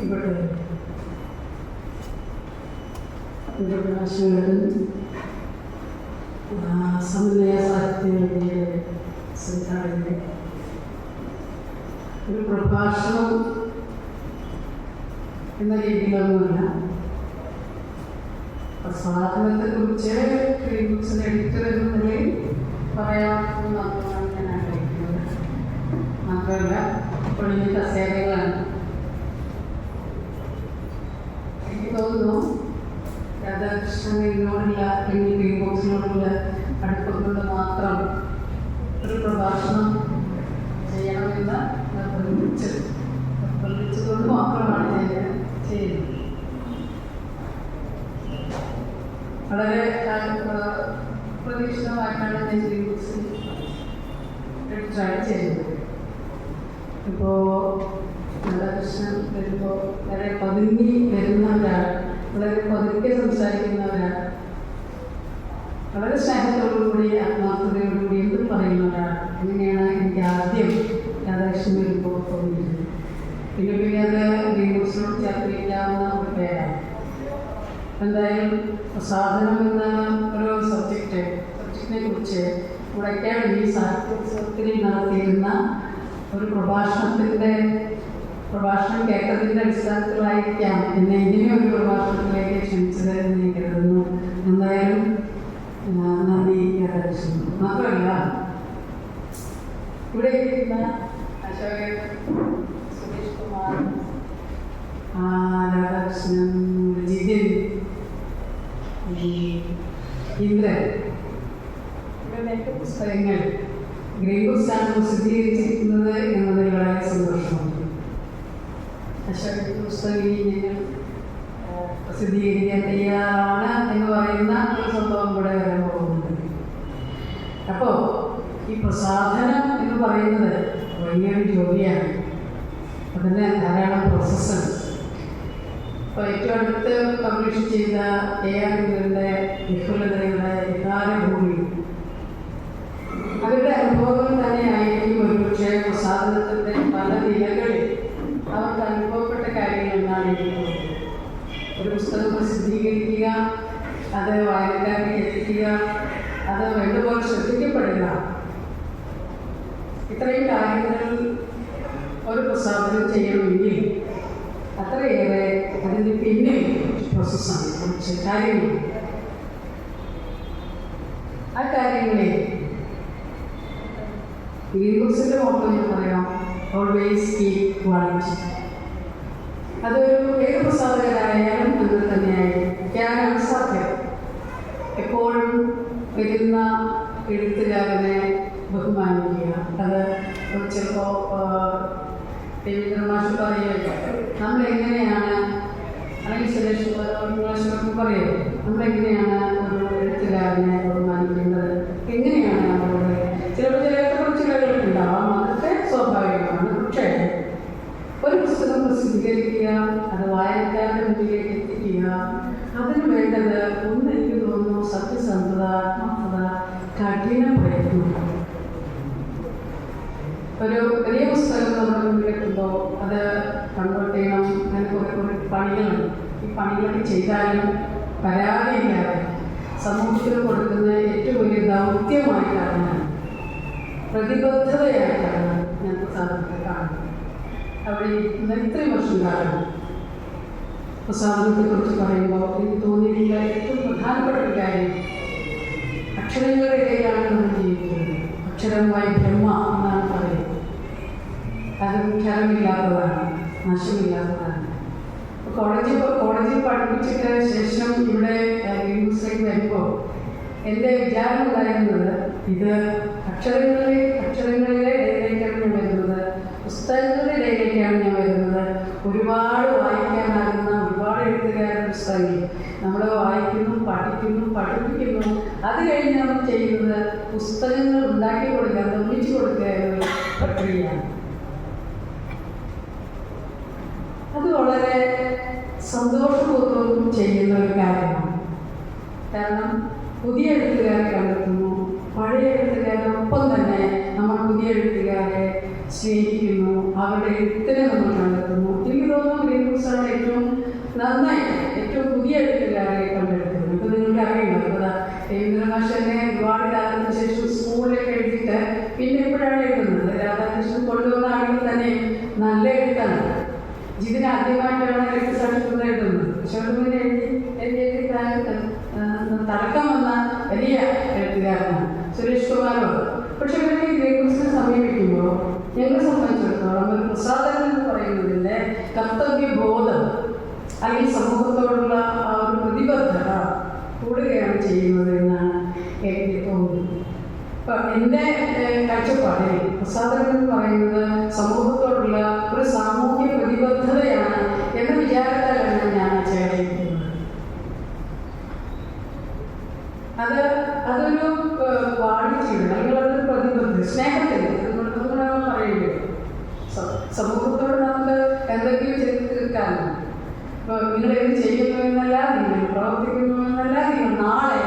ഇവിടെ ആശയങ്ങളും സമന്വയ സാഹിത്യങ്ങളുടെ സംഘാടകരെ ഒരു പ്രഭാഷണം എന്ന രീതിയിലൊന്നുമല്ല. സാധനത്തെക്കുറിച്ച് ക്രീംസിന്റെ എഡിറ്റർ എന്ന നിലയിൽ പറയാമെന്ന് മാത്രമാണ് ഞാൻ ആഗ്രഹിക്കുന്നത് മാത്രമല്ല ഒഴിഞ്ഞ കസേരകളാണ് എനിക്ക് തോന്നുന്നു രാധാകൃഷ്ണനോടുള്ള ഗ്രീൻ ബോക്സിനോടുള്ള അടുപ്പം കൊണ്ട് മാത്രം ഒരു പ്രഭാഷണം ചെയ്യണമെന്ന് നിർബന്ധിച്ചു നിർബന്ധിച്ചതുകൊണ്ട് മാത്രമാണ് ഞാൻ ചെയ്യുന്നത്. വളരെ പ്രതീക്ഷിതമായിട്ടാണ് ഞാൻ ബോക്സിൽ ട്രൈ ചെയ്യുന്നത്. ഇപ്പോൾ രാധാകൃഷ്ണൻ വരുമ്പോൾ വളരെ പതുങ്ങി വരുന്ന ഒരാൾ വളരെ പതുക്കെ സംസാരിക്കുന്ന ഒരാൾ വളരെ സ്നേഹത്തോടുകൂടി ആത്മാർത്ഥതയോടുകൂടി എന്തും പറയുന്ന ഒരാൾ അങ്ങനെയാണ് എനിക്ക് ആദ്യം രാധാകൃഷ്ണൻ വരുമ്പോൾ തോന്നിയിരുന്നത്. പിന്നെ പിന്നെ അത് ഗ്രീൻബുക്സിനോട് ചേർത്തിരിക്കാവുന്ന ഒരു പേരാണ്. എന്തായാലും സാധനം എന്ന ഒരു സബ്ജക്റ്റ് സബ്ജക്റ്റിനെ കുറിച്ച് ഉടയ്ക്കാവേണ്ടി സാഹിത്യോത്സവത്തിൽ നടത്തിയിരുന്ന ഒരു പ്രഭാഷണത്തിന്റെ പ്രഭാഷണം കേട്ടതിന്റെ അടിസ്ഥാനത്തിലായിരിക്കാം എന്നെ ഇനിയും ഒരു പ്രഭാഷണത്തിലേക്ക് ക്ഷണിച്ചത് എന്ന് ഞാൻ കരുതുന്നു എന്തായാലും നന്ദി രാധാകൃഷ്ണൻ മാത്രമല്ല ഇവിടെ ഇരിക്കുന്ന അശോകൻ സുരേഷ് കുമാർ രാധാകൃഷ്ണൻ ജിതിൻ ഇന്ദ്രൻ ഇവരുടെയൊക്കെ പുസ്തകങ്ങൾ ഗ്രീൻ ബുക്സാണ് പ്രസിദ്ധീകരിച്ചിരിക്കുന്നത് സന്തോഷമുണ്ട് അശോകന്റെ പുസ്തകം ഇനി ഞങ്ങൾ പ്രസിദ്ധീകരിക്കാൻ തയ്യാറാണ് എന്ന് പറയുന്ന ഒരു സംഭവം കൂടെ വരാൻ പോകുന്നുണ്ട് അപ്പോൾ ഈ പ്രസാധനം എന്ന് പറയുന്നത് വലിയൊരു ജോലിയാണ്. അതിന് ധാരാളം പ്രോസസ്സാണ് ഇപ്പോൾ ഏറ്റവും അടുത്ത് പബ്ലിഷ് ചെയ്ത എ ആർ വിജയന്റെ വിഫലതയുടെ വികാരഭൂമി അവരുടെ അനുഭവങ്ങൾ തന്നെയായിരിക്കും ഒരുപക്ഷെ പ്രസാദനത്തിന്റെ പല നിലകളിൽ അവർക്ക് അനുഭവപ്പെട്ട കാര്യങ്ങൾ എന്നാണ് എനിക്ക് തോന്നുന്നത് ഒരു പുസ്തകം പ്രസിദ്ധീകരിക്കുക അത് വായനക്കാരിലേക്ക് എത്തിക്കുക അത് വേണ്ടപോലെ ശ്രദ്ധിക്കപ്പെടുക ഇത്രയും കാര്യങ്ങൾ ഒരു പ്രസാദനം ചെയ്യണമെങ്കിൽ അത്രയേറെ അതിന് പിന്നെ പ്രോസസ്സാണ് കുറച്ച് കാര്യങ്ങൾ. ആ കാര്യങ്ങളെ ഈ ബുക്സിന്റെ മോട്ടോ ഞാൻ പറയാം അതൊരു ഏത് പ്രസാദകരായാലും അങ്ങനെ തന്നെയായിരിക്കാനാണ് സാധ്യം എപ്പോഴും വരുന്ന എഴുത്തുകാരനെ ബഹുമാനിക്കുക അത് ചിലപ്പോൾ രവീന്ദ്രമാഷ് പറയുക നമ്മൾ എങ്ങനെയാണ് അല്ലെങ്കിൽ സുരേഷ് നമ്മൾ എങ്ങനെയാണ് ഒരു എഴുത്തുകാരനെ ബഹുമാനിക്കുന്നത് എങ്ങനെയാണ് നമ്മളോട് ചിലപ്പോൾ ചില കുറച്ചുകൾ ഉണ്ടാവാം അതൊക്കെ സ്വാഭാവികമാണ്. പക്ഷേ ഒരു പുസ്തകം പ്രസിദ്ധീകരിക്കുക അത് വായനക്കാരുടെ മുന്നിലേക്ക് എത്തിക്കുക അതിന് വേണ്ടത് ഒന്ന് എനിക്ക് തോന്നുന്നു സത്യസന്ധത ആത്മാർത്ഥത കഠിന പ്രയത്നം ഒരു വലിയ പുസ്തകം നമ്മുടെ മുന്നിലെത്തുമ്പോൾ അത് കൺവേർട്ട് ചെയ്യണം അങ്ങനെ കുറേ കുറേ പണികളുണ്ട് ഈ പണികളൊക്കെ ചെയ്താലും പരാതിയില്ലാതെ സമൂഹത്തിന് കൊടുക്കുന്ന ഏറ്റവും വലിയ ദൗത്യമായിട്ടാണ് പ്രതിബദ്ധതയായിട്ടാണ് ഞങ്ങൾക്ക് സാധനത്തെ കാണുന്നത്. അവിടെ ഇരിക്കുന്ന ഇത്രയും വർഷം കാലം പ്രസാദത്തെക്കുറിച്ച് പറയുമ്പോൾ എനിക്ക് തോന്നിയിട്ടുള്ള ഏറ്റവും പ്രധാനപ്പെട്ട ഒരു കാര്യം അക്ഷരങ്ങളുടെ ഇടയിലാണ് നമ്മൾ ജീവിക്കുന്നത്. അക്ഷരമായി ബ്രഹ്മ എന്നാണ് പറയുന്നത്. അത് ക്ഷരമില്ലാത്തതാണ് നശമില്ലാത്തതാണ്. കോളേജിൽ കോളേജിൽ പഠിപ്പിച്ചിട്ട് ശേഷം ഇവിടെ യൂണിവേഴ്സിറ്റിക്ക് വരുമ്പോൾ എന്റെ വിചാരം ഉണ്ടായിരുന്നത് ഇത് അക്ഷരങ്ങളിലെ അക്ഷരങ്ങളിലെ ഇടയിലേക്കാണ് ഞാൻ വരുന്നത്. പുസ്തകങ്ങളുടെ ഇടയിലേക്കാണ് ഞാൻ വരുന്നത്. ഒരുപാട് വായിക്കാനാകുന്ന ഒരുപാട് എഴുത്തുകാരുടെ പുസ്തകങ്ങൾ. നമ്മൾ വായിക്കുന്നു പഠിക്കുന്നു പഠിപ്പിക്കുന്നു. അത് കഴിഞ്ഞ് നമ്മൾ ചെയ്യുന്നത് പുസ്തകങ്ങൾ ഉണ്ടാക്കി കൊടുക്കുക നിർമ്മിച്ചു കൊടുക്കുക എന്നൊരു പ്രക്രിയയാണ് അത് വളരെ സന്തോഷപൂർവം ചെയ്യുന്ന ഒരു കാര്യമാണ്. കാരണം പുതിയ എഴുത്തുകാരെ കണ്ടെത്തുന്നു പഴയ എഴുത്തുകാരൊപ്പം തന്നെ നമ്മൾ പുതിയ എഴുത്തുകാരെ സ്നേഹിക്കുന്നു അവരുടെ എഴുത്തിനെ നമ്മൾ കണ്ടെത്തുന്നു. എനിക്ക് തോന്നുന്നു ഗ്രീൻ ബുക്സ് നന്നായി ഏറ്റവും പുതിയ എഴുത്തുകാരെ കണ്ടെടുക്കുന്നത് ഇപ്പൊ നിങ്ങൾക്ക് അറിയില്ല ഇപ്പൊ രവീന്ദ്രനാഥനെ ഒരുപാട് കാലത്തിന് ശേഷം സ്കൂളിലൊക്കെ എഴുതിയിട്ട് പിന്നെ എപ്പോഴാണ് എഴുതുന്നത് രാധാകൃഷ്ണൻ കൊണ്ടുവന്ന ആളുകൾ തന്നെ നല്ല എഴുത്താണ് ഇതിന് ആദ്യമായിട്ടാണ് രക്തസാക്ഷിത്വം എഴുതുന്നത് ശോഭന എഴുതി എഴുതി എഴുതി കാലത്ത് തടക്കം വന്ന വലിയ എഴുത്തുകാരനാണ് സുരേഷ് കുമാറോ പക്ഷെ ഇവരുടെ ഈ ഗ്രേപ്സിനെ സമീപിക്കുമ്പോൾ ഞങ്ങളെ സംബന്ധിച്ചിടത്തോളം ഒരു പ്രസാദനം എന്ന് പറയുന്നതിന്റെ കർത്തവ്യബോധം അല്ലെങ്കിൽ സമൂഹത്തോടുള്ള ആ ഒരു പ്രതിബദ്ധത കൂടുകയാണ് ചെയ്യുന്നത് എന്നാണ് എനിക്ക് തോന്നുന്നത് അപ്പം എന്റെ കാഴ്ചപ്പാടിൽ പ്രസാദനം എന്ന് പറയുന്നത് സമൂഹത്തോടുള്ള ഒരു സാമൂഹ്യ പ്രതിബദ്ധതയാണ് എന്ന വിചാരത്താലാണ് ഞാൻ ചേർന്നിരിക്കുന്നത് അത് അതൊരു വാണിജ്യം അല്ലെങ്കിൽ അതൊരു പ്രതിബദ്ധത. സ്നേഹത്തിൽ അതുകൊണ്ട് അതുകൊണ്ടാണ് സമൂഹത്തോട് നമുക്ക് എന്തെങ്കിലും ചെയ്ത് തീർക്കാമോ നിങ്ങൾ എന്ത് ചെയ്യുന്നു എന്നല്ല നിങ്ങൾ പ്രവർത്തിക്കുന്നു എന്നല്ല നിങ്ങൾ നാളെ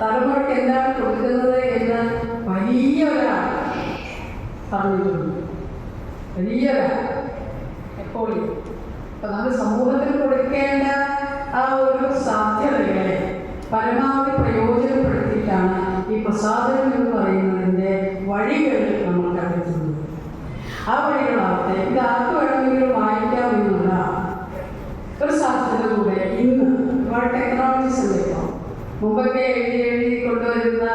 തലമുറയ്ക്ക് എന്താണ് കൊടുക്കുന്നത് വലിയ ഒരാൾ പറഞ്ഞിട്ടുണ്ട് വലിയ ഒരാൾ എപ്പോഴും. അപ്പൊ നമ്മൾ സമൂഹത്തിന് കൊടുക്കേണ്ട ആ ഒരു സാധ്യതകളെ പരമാവധി പ്രയോജനപ്പെടുത്തിയിട്ടാണ് ഈ പ്രസാദനം എന്ന് പറയുന്നതിന്റെ വഴികൾ നമ്മൾ കണ്ടെത്തുന്നത്. ആ വഴികളാവട്ടെ ഇത് ആർക്ക് വേണമെങ്കിലും വായിക്കാമെന്നുള്ള ഒരു സാധ്യത കൂടെ ഇന്ന് ഒരുപാട് ഉണ്ട് ഇപ്പോൾ മുമ്പൊക്കെ എഴുതി എഴുതി കൊണ്ടുവരുന്ന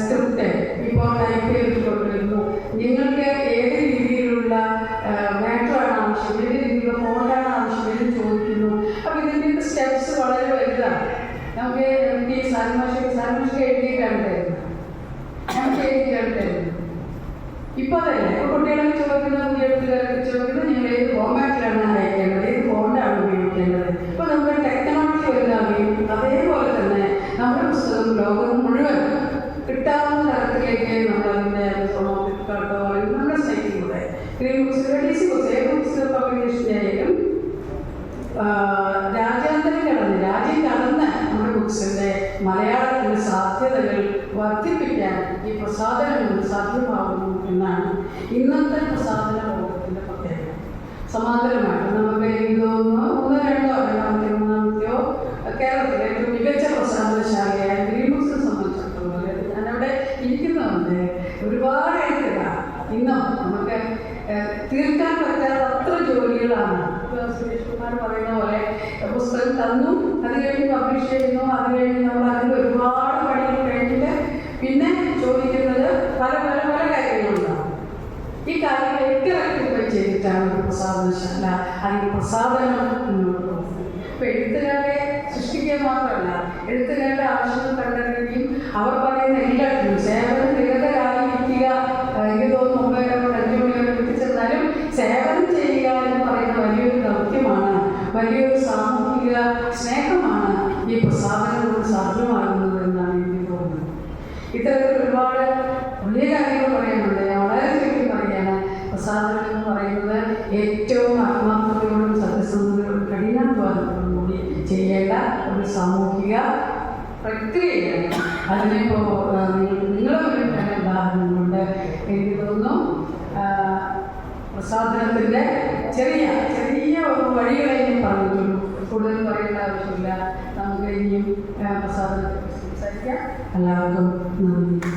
സ്ക്രിപ്റ്റ് ഇപ്പോൾ ടൈപ്പ് ചെയ്ത് കൊണ്ടുവരുന്നു ഈ പ്രസാധനങ്ങൾ സാധ്യമാകുന്നു എന്നാണ് ഇന്നത്തെ പ്രസാദന ലോകത്തിന്റെ പ്രത്യേകത. സമാന്തരമായിട്ട് നമുക്ക് എനിക്ക് ഒന്ന് രണ്ടോ രണ്ടാമത്തെ മൂന്നാമത്തെയോ കേരളത്തിലെ ഏറ്റവും മികച്ച പ്രസാദനശാലയായ ഗ്രീൻ ബുക്സിനെ സംബന്ധിച്ചിടത്തോളം ഞാനവിടെ ഇരിക്കുന്നതുകൊണ്ട് ഒരുപാട് എഴുത്തുകാർ ഇന്നും? നമുക്ക് തീർക്കാൻ പറ്റാത്ത അത്ര ജോലികളാണ്. സുരേഷ് കുമാർ പറയുന്ന പോലെ പുസ്തകം തന്നു. അത് കഴിഞ്ഞ് പബ്ലിഷ് ചെയ്യുന്നു. അത് കഴിഞ്ഞ് നമ്മൾ അതിൽ ഒരുപാട് പണികൾ കഴിഞ്ഞിട്ട് പിന്നെ ചോദിക്കുന്നത് പല പല പല കാര്യങ്ങളുണ്ടാവും ഈ കാര്യങ്ങളൊക്കെ റെക്ടിഫൈ ചെയ്തിട്ടാണ് ഒരു പ്രസാദനശാല അല്ലെങ്കിൽ പ്രസാദനം മുന്നോട്ട് പോകുന്നത് ഇപ്പൊ എഴുത്തുകാരെ സൃഷ്ടിക്കുക മാത്രമല്ല എഴുത്തുകാരുടെ ആവശ്യങ്ങൾ കണ്ടെത്തുകയും അവർ പറയുന്ന എല്ലാത്തിനും സേവനം നിരതരായിരിക്കുക എനിക്ക് തോന്നുന്നു മുമ്പേ നമ്മൾ അഞ്ചു മണി എത്തിച്ചെന്നാലും സേവനം ചെയ്യുക എന്ന് പറയുന്ന വലിയൊരു ദൗത്യമാണ് വലിയൊരു സാമൂഹിക സ്നേഹമാണ് ഈ പ്രസാദനം കൊണ്ട് സാധ്യമാകുന്നത് എന്നാണ് എനിക്ക് തോന്നുന്നത്. ഇത്തരത്തിൽ ഒരുപാട് വലിയ കാര്യങ്ങൾ പറയാനുണ്ട് ഞാൻ വളരെ ചുരുക്കി പറയാണ് പ്രസാദനം എന്ന് പറയുന്നത് ഏറ്റവും ആത്മാർത്ഥതയോടും സത്യസന്ധതയോടും കഠിനാധ്വാനത്തോടും കൂടി ചെയ്യേണ്ട ഒരു സാമൂഹിക പ്രക്രിയയാണ്. അതിനിപ്പോൾ നിങ്ങളുടെ തന്നെ ഉദാഹരണങ്ങളുണ്ട് എനിക്ക് തോന്നുന്നു പ്രസാദനത്തിന്റെ ചെറിയ ചെറിയ ഒരു വഴികളെ ഞാൻ പറഞ്ഞിട്ടുള്ളൂ. കൂടുതൽ പറയേണ്ട ആവശ്യമില്ല. നമുക്ക് ഇനിയും ആ, പ്രസാദനത്തെ കുറിച്ച് സംസാരിക്കാം. എല്ലാവർക്കും നന്ദി.